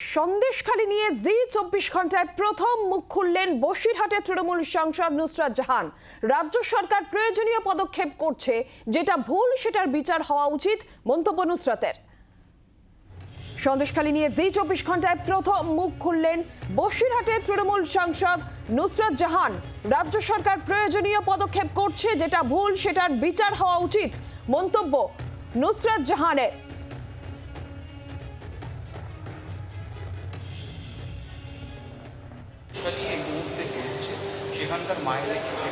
সন্দেশখালী নিয়ে জি চব্বিশ ঘন্টায় প্রথম মুখ খুললেন বসিরহাটের তৃণমূল সাংসদ নুসরাত জাহান। রাজ্য সরকার প্রয়োজনীয় পদক্ষেপ করছে, যেটা ভুল সেটার বিচার হওয়া উচিত, মন্তব্য নুসরাতের। সন্দেশখালী নিয়ে জি চব্বিশ ঘন্টায় প্রথম মুখ খুললেন বসিরহাটের তৃণমূল সাংসদ নুসরাত জাহান। রাজ্য সরকার প্রয়োজনীয় পদক্ষেপ করছে, যেটা ভুল সেটার বিচার হওয়া উচিত, মন্তব্য নুসরাত জাহানের। খালি এই মুহূর্তে চলছে। সেখানকার মায়েদের চোখে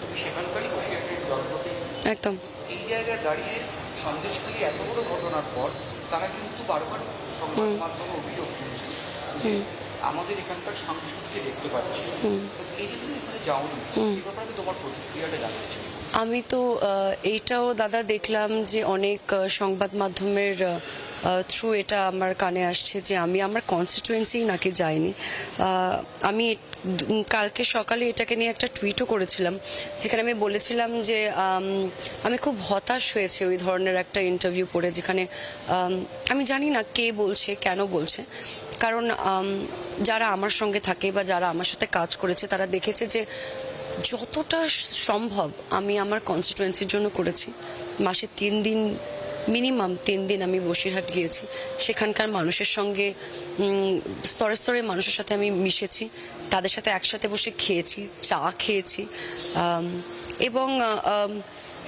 তবে সেখানকারই হুঁশিয়ারির জন্মতে একদম। এই জায়গায় দাঁড়িয়ে সন্দেশখালী এত বড় ঘটনার পর তারা কিন্তু বারবার সংবাদ মাধ্যমে অভিযোগ করছে যে আমাদের এখানকার সাংসদকে দেখতে পাচ্ছি। তো এই যে তুমি এখানে যাওনি এই ব্যাপারে আমি তোমার প্রতিক্রিয়াটা জানতে চাই। আমি তো এইটাও দাদা দেখলাম যে অনেক সংবাদ মাধ্যমের থ্রু এটা আমার কানে আসছে যে আমি আমার কনস্টিটুয়েন্সি নাকি যাইনি। আমি কালকে সকালে এটাকে নিয়ে একটা টুইটও করেছিলাম, যেখানে আমি বলেছিলাম যে, আমি খুব হতাশ হয়েছে ওই ধরনের একটা ইন্টারভিউ পড়ে, যেখানে, আমি জানি না কে বলছে, কেন বলছে। কারণ যারা আমার সঙ্গে থাকে বা যারা আমার সাথে কাজ করেছে, তারা দেখেছে যে যতটা সম্ভব আমি আমার কনস্টিটুয়েন্সির জন্য করেছি। মাসে তিন দিন মিনিমাম তিন দিন আমি বসিরহাট গিয়েছি। সেখানকার মানুষের সঙ্গে স্তরে স্তরে মানুষের সাথে আমি মিশেছি। তাদের সাথে একসাথে বসে খেয়েছি, চা খেয়েছি। এবং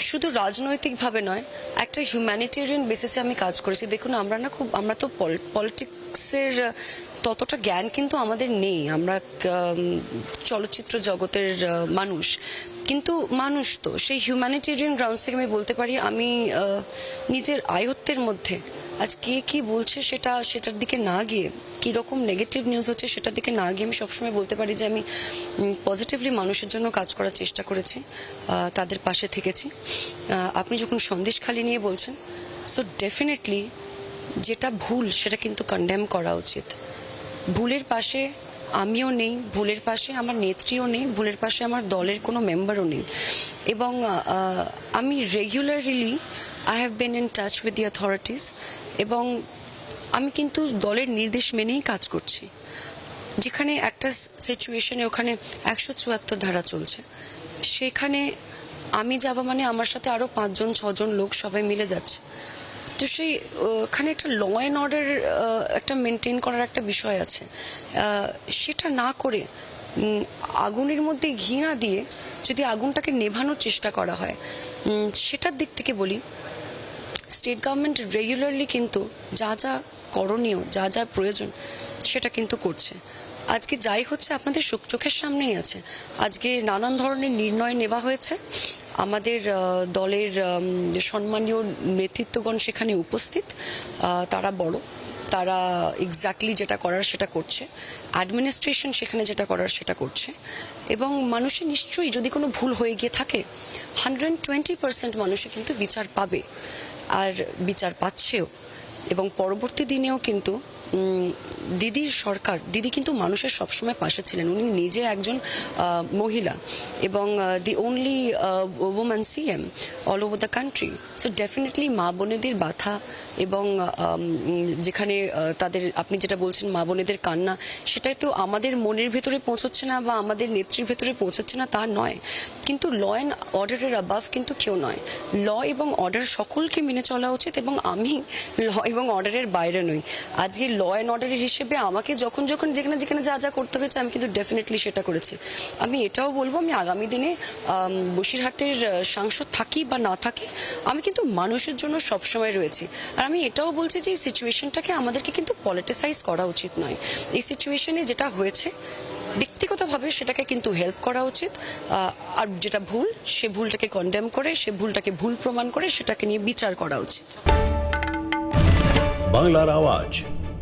শুধু রাজনৈতিকভাবে নয়, একটা হিউম্যানিটেরিয়ান বেসিসে আমি কাজ করেছি। দেখুন, আমরা না খুব, আমরা তো পলিটিক্সের ততটা জ্ঞান কিন্তু আমাদের নেই। আমরা চলচ্চিত্র জগতের মানুষ। কিন্তু মানুষ তো, সেই হিউম্যানিটেরিয়ান গ্রাউন্ডস থেকে আমি বলতে পারি, আমি নিজের আয়ত্তের মধ্যে আজ কে কি বলছে সেটা, সেটার দিকে না গিয়ে কি রকম নেগেটিভ নিউজ হচ্ছে সেটার দিকে না গিয়ে আমি সবসময় বলতে পারি যে আমি পজিটিভলি মানুষের জন্য কাজ করার চেষ্টা করেছি তাদের পাশে থেকেছি। আপনি যখন সন্দেশখালি নিয়ে বলছেন সো ডেফিনেটলি যেটা ভুল সেটা কিন্তু কন্ডেম করা উচিত। ভুলের পাশে আমিও নেই, ভুলের পাশে আমার নেত্রীও নেই, ভুলের পাশে আমার দলের কোনো মেম্বারও নেই। এবং আমি regularly I have been in touch with the authorities এবং আমি কিন্তু দলের নির্দেশ মেনেই কাজ করছি। যেখানে একটা সিচুয়েশনে ওখানে একশো চুয়াত্তর ধারা চলছে। সেখানে আমি যাব মানে আমার সাথে আরও পাঁচজন, ছজন লোক সবাই মিলে যাচ্ছে। তো সেই, ওখানে একটা ল অ্যান্ড অর্ডার একটা মেনটেন করার একটা বিষয় আছে। সেটা না করে আগুনের মধ্যে ঘি না দিয়ে যদি আগুনটাকে নেভানোর চেষ্টা করা হয় সেটার দিক থেকে বলি স্টেট গভর্নমেন্ট রেগুলারলি কিন্তু যা যা করণীয়, যা যা প্রয়োজন, সেটা কিন্তু করছে। আজকে যাই হচ্ছে আপনাদের চোখ- চোখের সামনেই আছে। আজকে নানান ধরনের নির্ণয় নেওয়া হয়েছে। আমাদের দলের সম্মানীয় নেতৃত্বগণ সেখানে উপস্থিত। তারা বড়। তারা এক্স্যাক্টলি যেটা করার সেটা করছে। অ্যাডমিনিস্ট্রেশন সেখানে যেটা করার সেটা করছে। এবং মানুষের নিশ্চয়ই যদি কোনো ভুল হয়ে গিয়ে থাকে হান্ড্রেড টোয়েন্টি পার্সেন্ট মানুষে কিন্তু বিচার পাবে। আর বিচার পাচ্ছেও এবং পরবর্তী দিনেও কিন্তু দিদির সরকার, দিদি কিন্তু মানুষের সবসময় পাশে ছিলেন। উনি নিজে একজন মহিলা এবং the only women CM all over the country so definitely মা বোনেদের বাধা এবং যেখানে তাদের, আপনি যেটা বলছেন মা বোনেদের কান্না, সেটাই তো আমাদের মনের ভেতরে পৌঁছচ্ছে না বা আমাদের নেত্রীর ভেতরে পৌঁছচ্ছে না তা নয়। কিন্তু ল অ্যান্ড অর্ডারের অ্যাবাভ কিন্তু কেউ নয়। ল এবং অর্ডার সকলকে মেনে চলা উচিত এবং আমি ল এবং অর্ডারের বাইরে নই। আজকে ল অ্যান্ড অর্ডারের হিসেবে আমাকে যখন যখন যেখানে যেখানে যা যা করতে হয়েছে, আমি কিন্তু ডেফিনেটলি সেটা করেছি। আমি এটাও বলব, আমি আগামী দিনে বসিরহাটের সাংসদ থাকি বা না থাকি, আমি কিন্তু মানুষের জন্য সবসময় রয়েছি। আর আমি এটাও বলছি যে, এই সিচুয়েশনটাকে আমাদেরকে কিন্তু পলিটিসাইজ করা উচিত নয়। এই সিচুয়েশনে যেটা হয়েছে, ব্যক্তিগতভাবে সেটাকে কিন্তু হেল্প করা উচিত। আর যেটা ভুল, সে ভুলটাকে কন্ডেম করে, সে ভুলটাকে ভুল প্রমাণ করে, সেটাকে নিয়ে বিচার করা উচিত। বাংলার আওয়াজ।